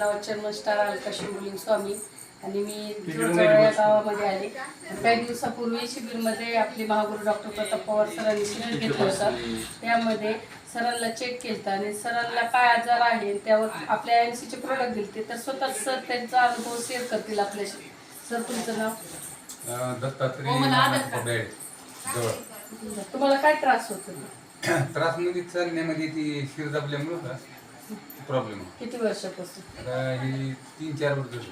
नाव चर्मन star Alka शिवलिंग स्वामी. आणि मी या गावामध्ये आले. काही दिवसापूर्वी शिबिरमध्ये आपले महागुरू डॉक्टर प्रताप पवार सरांनी शिबिर घेतलं होतं. त्यामध्ये सरांना चेक केलं आणि सरांना काय आजार आहे त्यावर आपल्या एम सीचे प्रोडक्ट दिले तर स्वतः सर त्यांचा अनुभव शेअर करतील आपल्याशी. सर तुमचं नाव? दत्तात्रय हो, तुम्हाला काय त्रास होतो? त्रासमध्ये चालण्यामध्ये ती शिर दाबल्यामुळं प्रॉब्लेम किती वर्षापासून? आता ही तीन चार वर्ष झाली.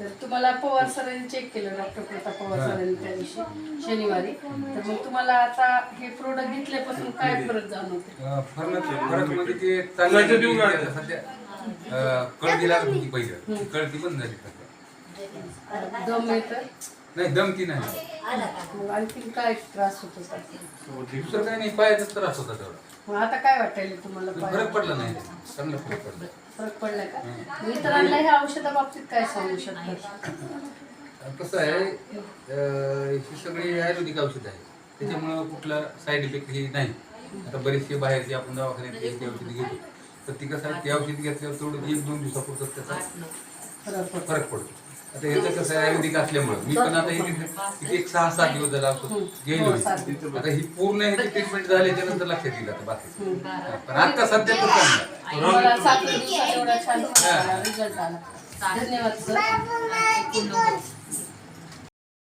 तर तुम्हाला पवार सरांनी चेक केलं डॉक्टर प्रताप पवार सरांनी त्या दिवशी शनिवारी. तर मग तुम्हाला आता हे प्रोडक्ट घेतल्यापासून काय फरक जाणवते अं, फरक फरक म्हणजे ते चालण्यामध्ये सध्या अं, कळती लागत होती पहिलं. ती कळती बंद झाली सध्या. दम येतं नाही दमती नाही. मग आणखी काय त्रास होतो काही नाही पायाचाच त्रास होता तेवढा. मग आता काय वाटायला तुम्हाला? फरक पडला नाही चांगला फरक पडला. फरक पडलाय का? मग इतरांना ह्या औषधाबाबतीत काय सांगू शकतात कसं आहे अं, ही सगळी आयुर्वेदिक औषध आहे त्याच्यामुळं कुठला साईड इफेक्ट हे नाही. आता बरेचसे बाहेरचे आपण दवाखान्यात घ्यायची औषधी घेतो तर ती कसं आहे ते औषध घेतल्यावर तेवढं एक दोन दिवसापुरतं त्याचा फरक पडतो. फरक पडतो. आता ह्याचं कसं आहे आयुर्वेदिक असल्यामुळं. मी पण आता इथे एक सहा सात दिवस झाला औषध गेलो हो. आता ही पूर्ण ह्याची ट्रीटमेंट झाल्याच्यानंतर लक्षात येईल आता बाकी. पण आता सध्या तर चांगलं आहे. मला सात दिवसात एवढा छान रिझल्ट आला. धन्यवाद सर.